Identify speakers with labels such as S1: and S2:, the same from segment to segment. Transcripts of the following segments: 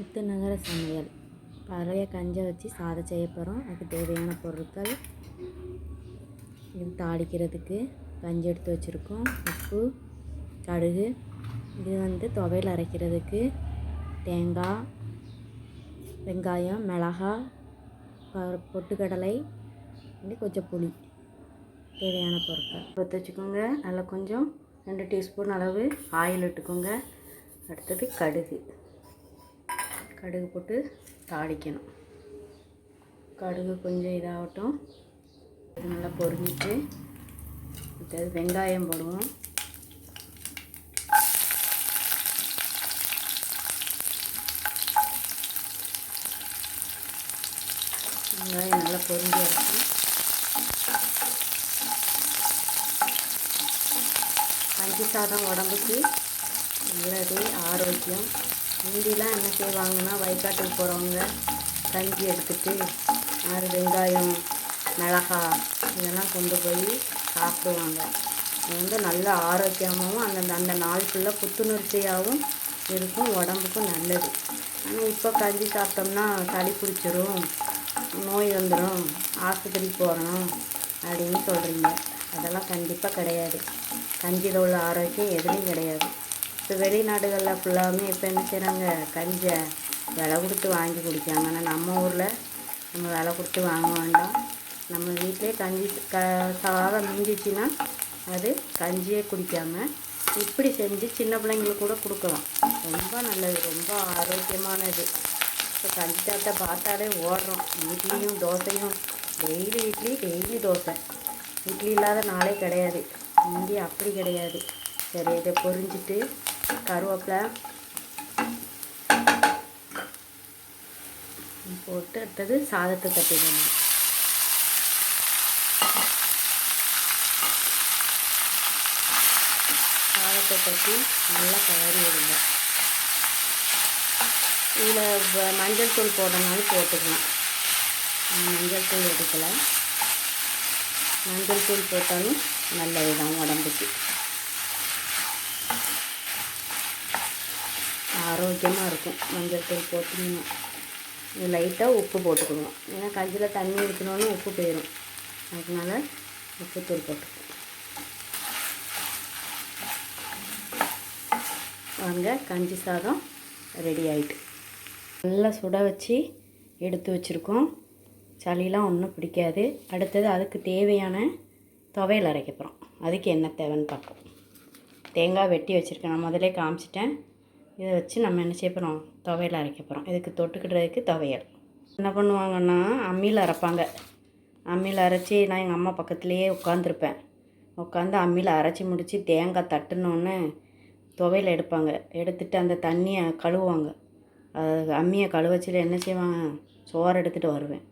S1: முத்துநகர சமையல். பழைய கஞ்சை வச்சு சாதம் செய்ய போகிறோம் அதுக்கு தேவையான பொருட்கள் இது தாளிக்கிறதுக்கு கஞ்சி எடுத்து வச்சுருக்கோம். உப்பு கடுகு இது வந்து துவையல் அரைக்கிறதுக்கு தேங்காய் வெங்காயம் மிளகா பொட்டுக்கடலை கொஞ்சம் புளி தேவையான பொருட்கள். பற்ற வச்சுக்கோங்க. நல்லா கொஞ்சம் ரெண்டு டீஸ்பூன் அளவு ஆயில் விட்டுக்கோங்க அடுத்தது கடுகு. கடுகு போட்டு தாளிக்கணும். கடுகு கொஞ்சம் இதாகட்டும். இது நல்லா பொறிஞ்சிட்டு அடுத்தது வெங்காயம் போடுவோம். வெங்காயம் நல்லா பொரிஞ்சு இருக்கும் கஞ்சி சாதம் உடம்புக்கு நல்லது ஆரோக்கியம். முந்திலாம் என்ன செய்வாங்கன்னா வயக்காட்டுக்கு போகிறவங்க கஞ்சி எடுத்துட்டு ஆறு வெங்காயம் மிளகா இதெல்லாம் கொண்டு போய் சாப்பிடுவாங்க. வந்து நல்ல ஆரோக்கியமாகவும் அந்தந்த அந்த நாள் ஃபுல்லாக புத்துணர்ச்சியாகவும் இருக்கும் உடம்புக்கும் நல்லது. ஆனால் இப்போ கஞ்சி சாப்பிட்டோம்னா சளி பிடிச்சிரும் நோய் வந்துடும் ஆஸ்பத்திரிக்கு போகணும் அப்படின்னு சொல்கிறீங்க அதெல்லாம் கண்டிப்பாக கிடையாது. கஞ்சியில் உள்ள ஆரோக்கியம் எதுலேயும் கிடையாது. இப்போ வெளிநாடுகளில் ஃபுல்லாமே இப்போ என்ன செய்கிறாங்க கஞ்சை விலை கொடுத்து வாங்கி குடிக்காங்க ஆனால் நம்ம ஊரில் நம்ம விலை கொடுத்து வாங்க வேண்டாம். நம்ம வீட்டிலே கஞ்சி க சாதம் மிஞ்சிச்சின்னா அது கஞ்சியே குடிக்காம இப்படி செஞ்சு சின்ன பிள்ளைங்களுக்கு கூட கொடுக்கலாம். ரொம்ப நல்லது ரொம்ப ஆரோக்கியமானது. இப்போ கஞ்சி சாப்பிட்ட பார்த்தாலே ஓடுறோம். இட்லியும் தோசையும் டெய்லி இட்லி டெய்லி தோசை. இட்லி இல்லாத நாளே கிடையாது. இங்கே அப்படி கிடையாது. சரி இதை பொரிஞ்சிட்டு கருவேப்பிலை போட்டு அடுத்தது சாதத்தை தட்டிடணும். சாதத்தை தட்டி நல்லா கலரி விடுங்க. இதில் மஞ்சள் தூள் போடணும்னாலும் போட்டுக்கலாம். மஞ்சள் தூள் எடுக்கலை. மஞ்சள் தூள் போட்டாலும் நல்லது தான் உடம்புக்கு. ஆரோக்கியமாக இருக்கும். மஞ்சள் தூள் போட்டிங்கன்னா. லைட்டாக உப்பு போட்டுக்கணும். ஏன்னா கஞ்சியில் தண்ணி இருக்கணும்னு உப்பு போயிடும் அதனால உப்பு தூள் போட்டுக்கணும். வாங்க கஞ்சி சாதம் ரெடி ஆகிட்டு நல்லா சுட வச்சு எடுத்து வச்சுருக்கோம். சளிலாம் ஒன்றும் பிடிக்காது. அடுத்தது அதுக்கு தேவையான துவையல் அரைக்க போகிறோம் அதுக்கு என்ன தேவைன்னு பார்ப்போம். தேங்காய் வெட்டி வச்சுருக்கேன். நான் முதலே காமிச்சிட்டேன். இதை வச்சு நம்ம என்ன செய்ய போகிறோம் துவையல் அரைக்க போகிறோம் இதுக்கு தொட்டுக்கிடுறதுக்கு துவையல். என்ன பண்ணுவாங்கன்னா அம்மியில் அரைப்பாங்க. அம்மியில் அரைச்சி நான் எங்கள் அம்மா பக்கத்துலேயே உட்காந்துருப்பேன் உட்காந்து அம்மியில் அரைச்சி முடித்து தேங்காய் தட்டுனோன்னே துவையல் எடுப்பாங்க. எடுத்துட்டு அந்த தண்ணியை கழுவுவாங்க. அது அம்மியை கழுவச்சில் என்ன செய்வாங்க? சோறு எடுத்துகிட்டு வருவேன்.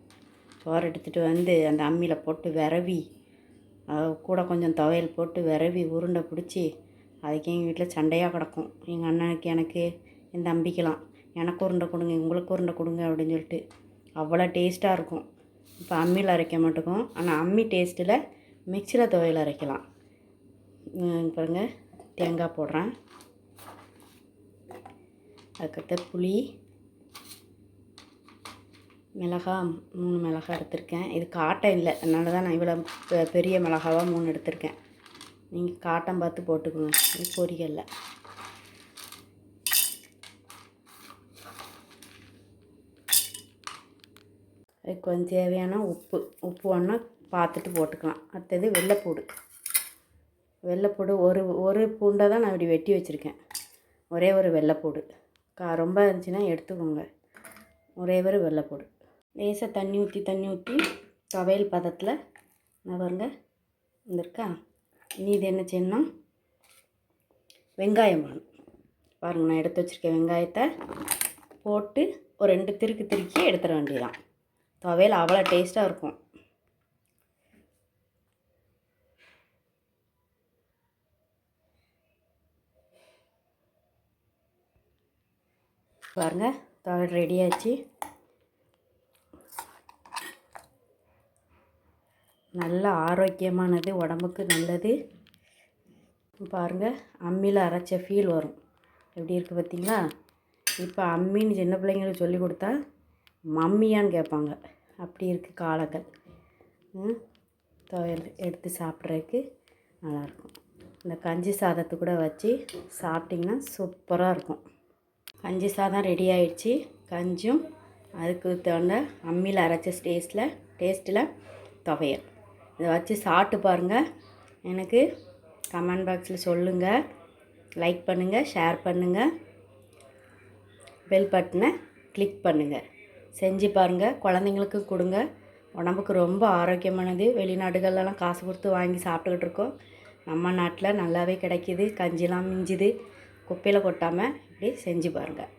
S1: சோறு எடுத்துகிட்டு வந்து அந்த அம்மியில் போட்டு விரவி கூட கொஞ்சம் துவையல் போட்டு விரவி உருண்டை பிடிச்சி அதுக்கே எங்கள் வீட்டில் சண்டையாக கிடக்கும். எங்கள் அண்ணனுக்கு எனக்கு என் தம்பிக்கெலாம் எனக்கு உருண்டை கொடுங்க உங்களுக்கு உருண்டை கொடுங்க அப்படின்னு சொல்லிட்டு அவ்வளோ டேஸ்ட்டாக இருக்கும். இப்போ அம்மியில் அரைக்க மாட்டோம். ஆனால் அம்மி டேஸ்ட்டில் மிக்சியில் துவையில் அரைக்கலாம். பாருங்கள் பாருங்க தேங்காய் போடுறேன். அதுக்கடுத்த புளி மிளகா மூணு மிளகா எடுத்திருக்கேன். இது காட்டம் இல்லை அதனால தான் நான் இவ்வளோ பெ- பெரிய மிளகாவாக மூணு எடுத்திருக்கேன். நீங்கள் காட்டம் பார்த்து போட்டுக்கோங்க. இது அதுக்கு கொஞ்சம் தேவையான உப்பு. உப்பு ஒன்றா பார்த்துட்டு போட்டுக்கலாம். அடுத்தது வெள்ளைப்பூடு. வெள்ளைப்பூடு ஒரு ஒரு பூண்டை தான் நான் இப்படி வெட்டி வச்சுருக்கேன். ஒரே ஒரு வெள்ளைப்பூடு. கா ரொம்ப இருந்துச்சுன்னா எடுத்துக்கோங்க. ஒரே ஒரு வெள்ளைப்பூடு. லேசாக தண்ணி ஊற்றி தண்ணி ஊற்றி துவையல் பதத்தில் நான் பாருங்க. வந்திருக்கா இனி இது என்ன செய்யணும் வெங்காயம் வேணும். பாருங்க நான் எடுத்து வச்சுருக்கேன் வெங்காயத்தை போட்டு ஒரு ரெண்டு திருக்கு திருக்கி எடுத்துட வேண்டியதான் துவையல் அவ்வளோ டேஸ்ட்டாக இருக்கும். பாருங்கள் துவையல் ரெடி ஆச்சு. நல்ல ஆரோக்கியமானது உடம்புக்கு நல்லது. பாருங்கள் அம்மியில் அரைச்ச ஃபீல் வரும். எப்படி இருக்குது பார்த்தீங்களா? இப்போ அம்மின்னு சின்ன பிள்ளைங்களுக்கு சொல்லி கொடுத்தா மம்மியான்னு கேட்பாங்க. அப்படி இருக்குது காலங்கள். துவையல் எடுத்து சாப்பிட்றதுக்கு நல்லாயிருக்கும். இந்த கஞ்சி சாதத்தை கூட வச்சு சாப்பிட்டிங்கன்னா சூப்பராக இருக்கும். கஞ்சி சாதம் ரெடி ஆயிடுச்சு. கஞ்சும் அதுக்கு தகுந்த அம்மியில் அரைச்ச டேஸ்ட்டில் டேஸ்ட்டில் துவையல். இதை வச்சு சாப்பிட்டு பாருங்கள் எனக்கு கமெண்ட் பாக்ஸில் சொல்லுங்கள் லைக் பண்ணுங்கள் ஷேர் பண்ணுங்கள் பெல் பட்டனை கிளிக் பண்ணுங்கள் செஞ்சு பாருங்கள் குழந்தைங்களுக்கு கொடுங்க. உடம்புக்கு ரொம்ப ஆரோக்கியமானது. வெளிநாடுகள்லாம் காசு கொடுத்து வாங்கி சாப்பிட்டுக்கிட்டு இருக்கோம். நம்ம நாட்டில் நல்லாவே கிடைக்கிது. கஞ்சிலாம் மிஞ்சுது. குப்பையில் கொட்டாமல் இப்படி செஞ்சு பாருங்கள்